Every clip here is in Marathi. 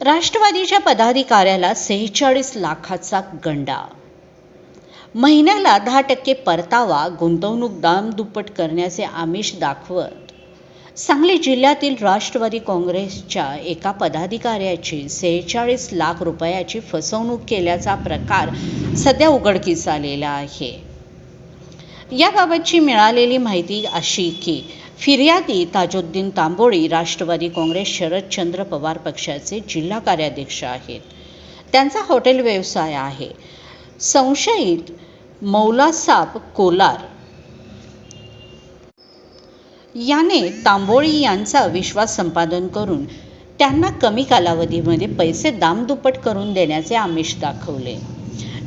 राष्ट्रवादीच्या पदाधिकाऱ्याला सेहेचाळीस लाखाचा गंडा. महिन्याला दहा टक्के परतावा गुंतवणूक दाम दुप्पट करण्याचे आमिष दाखवत. सांगली जिल्ह्यातील राष्ट्रवादी काँग्रेसच्या एका पदाधिकाऱ्याची सेहेचाळीस लाख रुपयाची फसवणूक केल्याचा प्रकार सध्या उघडकीस आलेला आहे. याबाबतची मिळालेली माहिती अशी की फिर्यादी ताजुद्दीन तांबोळी राष्ट्रवादी काँग्रेस शरदचंद्र पवार पक्षाचे जिल्हा कार्याध्यक्ष आहेत. त्यांचा हॉटेल व्यवसाय आहे. संशयित मौलासाब कोलार. याने तांबोळी यांचा विश्वास संपादन करून त्यांना कमी कालावधीमध्ये पैसे दामदुप्पट करून देण्याचे आमिष दाखवले.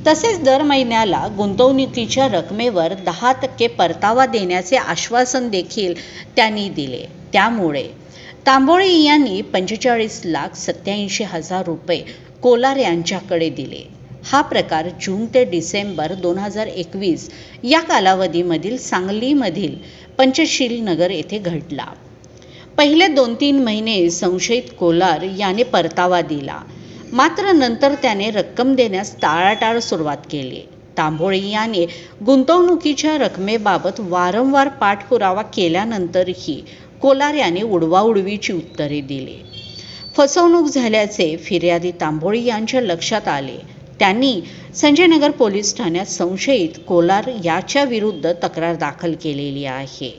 तसेच दर महिन्याला गुंतवणुकीच्या रकमेवर दहा टक्के परतावा देण्याचे आश्वासन देखील त्यांनी दिले. त्यामुळे तांबोळी यांनी पंचेचाळीस लाख सत्याऐंशी हजार रुपये कोलार यांच्याकडे दिले. हा प्रकार जून ते डिसेंबर दोन हजार एकवीस या कालावधीमधील सांगलीमधील पंचशील नगर येथे घडला. पहिले दोन तीन महिने संशयित कोलार याने परतावा दिला. मात्र नंतर त्याने रक्कम देण्यास टाळाटाळ सुरुवात केली. तांबोळी याने गुंतवणुकीच्या रकमेबाबत वारंवार पाठपुरावा केल्यानंतरही कोलार याने उडवाउडवीची उत्तरे दिली. फसवणूक झाल्याचे फिर्यादी तांबोळी यांच्या लक्षात आले. त्यांनी संजयनगर पोलीस ठाण्यात संशयित कोलार याच्या विरुद्ध तक्रार दाखल केलेली आहे.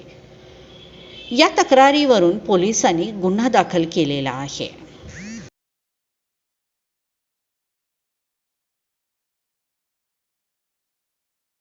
या तक्रारीवरून पोलिसांनी गुन्हा दाखल केलेला आहे.